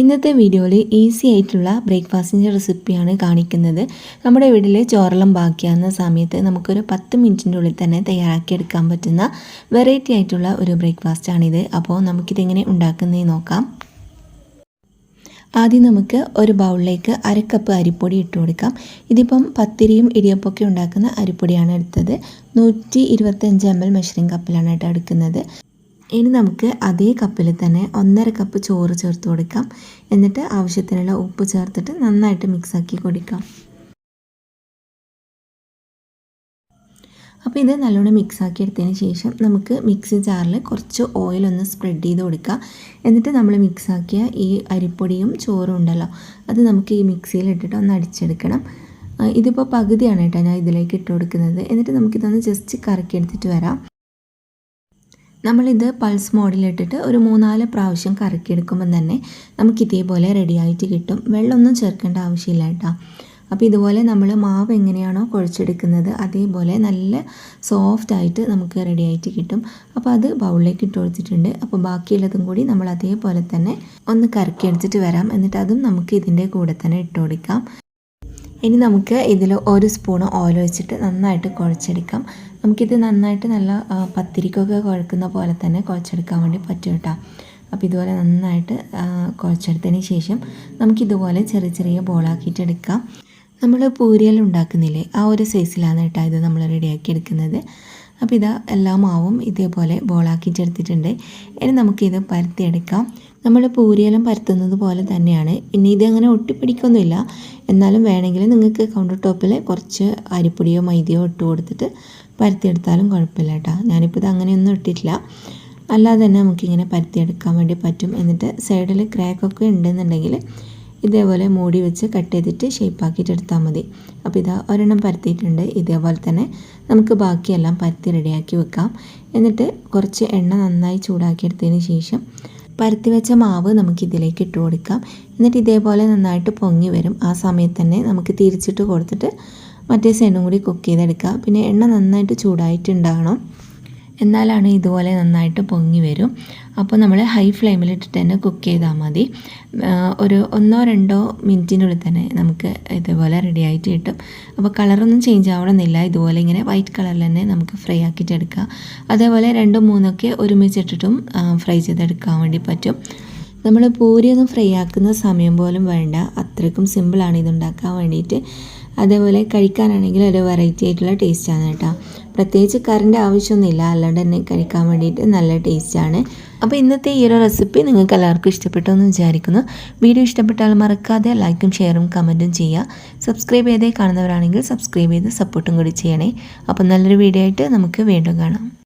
ഇന്നത്തെ വീഡിയോയിൽ ഈസി ആയിട്ടുള്ള ബ്രേക്ക്ഫാസ്റ്റിന്റെ റെസിപ്പിയാണ് കാണിക്കുന്നത്. നമ്മുടെ വീട്ടിൽ ചോറെല്ലാം ബാക്കിയാകുന്ന സമയത്ത് നമുക്കൊരു പത്ത് മിനിറ്റിന്റെ ഉള്ളിൽ തന്നെ തയ്യാറാക്കിയെടുക്കാൻ പറ്റുന്ന വെറൈറ്റി ആയിട്ടുള്ള ഒരു ബ്രേക്ക്ഫാസ്റ്റാണിത്. അപ്പോൾ നമുക്കിതെങ്ങനെ ഉണ്ടാക്കുന്നതെന്ന് നോക്കാം. ആദ്യം നമുക്ക് ഒരു ബൗളിലേക്ക് അരക്കപ്പ് കപ്പ് അരിപ്പൊടി ഇട്ട് കൊടുക്കാം. ഇതിപ്പം പത്തിരിയും ഇടിയപ്പൊക്കെ ഉണ്ടാക്കുന്ന അരിപ്പൊടിയാണ് എടുത്തത്. നൂറ്റി ഇരുപത്തഞ്ച് എം എൽ മെഷറിംഗ് കപ്പിലാണ് കേട്ടോ എടുക്കുന്നത്. ഇനി നമുക്ക് അതേ കപ്പിൽ തന്നെ ഒന്നര കപ്പ് ചോറ് ചേർത്ത് കൊടുക്കാം. എന്നിട്ട് ആവശ്യത്തിനുള്ള ഉപ്പ് ചേർത്തിട്ട് നന്നായിട്ട് മിക്സാക്കി കൊടുക്കാം. അപ്പോൾ ഇത് നല്ലോണം മിക്സാക്കി എടുത്തതിന് ശേഷം നമുക്ക് മിക്സി ജാറിൽ കുറച്ച് ഓയിൽ ഒന്ന് സ്പ്രെഡ് ചെയ്ത് കൊടുക്കുക എന്നിട്ട് നമ്മൾ മിക്സാക്കിയ ഈ അരിപ്പൊടിയും ചോറും ഉണ്ടല്ലോ അത് നമുക്ക് ഈ മിക്സിയിൽ ഇട്ടിട്ട് ഒന്ന് അടിച്ചെടുക്കണം. ഇതിപ്പോൾ പകുതിയാണ് കേട്ടോ ഞാൻ ഇതിലേക്ക് ഇട്ട് കൊടുക്കുന്നത്. എന്നിട്ട് നമുക്കിതൊന്ന് ജസ്റ്റ് കറക്കി എടുത്തിട്ട് വരാം. നമ്മളിത് പൾസ് മോഡിലിട്ടിട്ട് ഒരു മൂന്നാൽ പ്രാവശ്യം കറക്കിയെടുക്കുമ്പം തന്നെ നമുക്ക് ഇതേപോലെ റെഡിയായിട്ട് കിട്ടും. വെള്ളമൊന്നും ചേർക്കേണ്ട ആവശ്യമില്ല കേട്ടോ. അപ്പോൾ ഇതുപോലെ നമ്മൾ മാവ് എങ്ങനെയാണോ കുഴച്ചെടുക്കുന്നത് അതേപോലെ നല്ല സോഫ്റ്റ് ആയിട്ട് നമുക്ക് റെഡി ആയിട്ട് കിട്ടും. അപ്പോൾ അത് ബൗളിലേക്ക് ഇട്ട് കൊടുത്തിട്ടുണ്ട്. അപ്പോൾ ബാക്കിയുള്ളതും കൂടി നമ്മൾ അതേപോലെ തന്നെ ഒന്ന് കറക്കിയെടുത്തിട്ട് വരാം. എന്നിട്ട് അതും നമുക്ക് ഇതിന്റെ കൂടെ തന്നെ ഇട്ട് കൊടുക്കാം. ഇനി നമുക്ക് ഇതിൽ ഒരു സ്പൂൺ ഓയിൽ വെച്ചിട്ട് നന്നായിട്ട് കുഴച്ചെടുക്കാം. നമുക്കിത് നന്നായിട്ട് നല്ല പത്തിരിക്കൊക്കെ കുഴക്കുന്ന പോലെ തന്നെ കുഴച്ചെടുക്കാൻ വേണ്ടി പറ്റും കേട്ടോ അപ്പോൾ ഇതുപോലെ നന്നായിട്ട് കുഴച്ചെടുത്തതിന് ശേഷം നമുക്കിതുപോലെ ചെറിയ ചെറിയ ബോളാക്കിയിട്ട് എടുക്കാം. നമ്മൾ പൂരിയെല്ലാം ഉണ്ടാക്കുന്നില്ലേ? ആ ഒരു സൈസിലാണ് കേട്ടോ ഇത് നമ്മൾ റെഡിയാക്കി എടുക്കുന്നത്. അപ്പോൾ ഇതാ എല്ലാ മാവും ഇതേപോലെ ബോളാക്കിയിട്ടെടുത്തിട്ടുണ്ട് ഇനി നമുക്കിത് പരത്തിയെടുക്കാം. നമ്മൾ പൂരിയെല്ലാം പരത്തുന്നത് പോലെ തന്നെയാണ്. ഇനി ഇതങ്ങനെ ഒട്ടിപ്പിടിക്കൊന്നുമില്ല. എന്നാലും വേണമെങ്കിൽ നിങ്ങൾക്ക് കൗണ്ടർ ടോപ്പിൽ കുറച്ച് അരിപ്പൊടിയോ മൈദയോ ഇട്ട് കൊടുത്തിട്ട് പരത്തിയെടുത്താലും കുഴപ്പമില്ല കേട്ടോ ഞാനിപ്പോൾ ഇത് അങ്ങനെയൊന്നും ഇട്ടിട്ടില്ല. അല്ലാതെ തന്നെ നമുക്കിങ്ങനെ പരത്തിയെടുക്കാൻ വേണ്ടി പറ്റും. എന്നിട്ട് സൈഡിൽ ക്രാക്കൊക്കെ ഉണ്ടെന്നുണ്ടെങ്കിൽ ഇതേപോലെ മൂടി വെച്ച് കട്ട് ചെയ്തിട്ട് ഷേപ്പാക്കിയിട്ട് എടുത്താൽ മതി. അപ്പോൾ ഇതാ ഒരെണ്ണം പരത്തിയിട്ടുണ്ട്. ഇതേപോലെ തന്നെ നമുക്ക് ബാക്കിയെല്ലാം പരത്തി റെഡിയാക്കി വെക്കാം. എന്നിട്ട് കുറച്ച് എണ്ണ നന്നായി ചൂടാക്കിയെടുത്തതിന് ശേഷം പരത്തി വെച്ച മാവ് നമുക്ക് ഇതിലേക്ക് ഇട്ട് കൊടുക്കാം. എന്നിട്ട് ഇതേപോലെ നന്നായിട്ട് പൊങ്ങി വരും. ആ സമയത്ത് തന്നെ നമുക്ക് തിരിച്ചിട്ട് കൊടുത്തിട്ട് മറ്റേ സൈഡും കൂടി കുക്ക് ചെയ്തെടുക്കാം. പിന്നെ എണ്ണ നന്നായിട്ട് ചൂടായിട്ടുണ്ടാകണം എന്നാലാണ് ഇതുപോലെ നന്നായിട്ട് പൊങ്ങി വരും. അപ്പോൾ നമ്മൾ ഹൈ ഫ്ലെയിമിലിട്ടിട്ട് തന്നെ കുക്ക് ചെയ്താൽ മതി. ഒരു ഒന്നോ രണ്ടോ മിനിറ്റിനുള്ളിൽ തന്നെ നമുക്ക് ഇതുപോലെ റെഡി ആയിട്ട് കിട്ടും. അപ്പോൾ കളറൊന്നും ചേഞ്ച് ആവണമെന്നില്ല. ഇതുപോലെ ഇങ്ങനെ വൈറ്റ് കളറിൽ തന്നെ നമുക്ക് ഫ്രൈ ആക്കിയിട്ട് എടുക്കാം. അതേപോലെ രണ്ടും മൂന്നൊക്കെ ഒരുമിച്ചിട്ടിട്ടും ഫ്രൈ ചെയ്തെടുക്കാൻ വേണ്ടി പറ്റും. നമ്മൾ പൂരിയൊന്നും ഫ്രൈ ആക്കുന്ന സമയം പോലും വേണ്ട. അത്രയ്ക്കും സിമ്പിളാണ് ഇതുണ്ടാക്കാൻ വേണ്ടിയിട്ട്. അതേപോലെ കഴിക്കാനാണെങ്കിൽ ഒരു വെറൈറ്റി ആയിട്ടുള്ള ടേസ്റ്റാണ് കേട്ടോ. പ്രത്യേകിച്ച് കറിന്റെ ആവശ്യമൊന്നുമില്ല. അല്ലാണ്ട് തന്നെ കഴിക്കാൻ വേണ്ടിയിട്ട് നല്ല ടേസ്റ്റാണ് അപ്പോൾ ഇന്നത്തെ ഈ ഒരു റെസിപ്പി നിങ്ങൾക്ക് എല്ലാവർക്കും ഇഷ്ടപ്പെട്ടു എന്ന് വിചാരിക്കുന്നു. വീഡിയോ ഇഷ്ടപ്പെട്ടാൽ മറക്കാതെ ലൈക്കും ഷെയറും കമന്റും ചെയ്യുക. സബ്സ്ക്രൈബ് ചെയ്തേ കാണുന്നവരാണെങ്കിൽ സബ്സ്ക്രൈബ് ചെയ്ത് സപ്പോർട്ടും കൂടി ചെയ്യണേ. അപ്പോൾ നല്ലൊരു വീഡിയോ ആയിട്ട് നമുക്ക് വീണ്ടും കാണാം.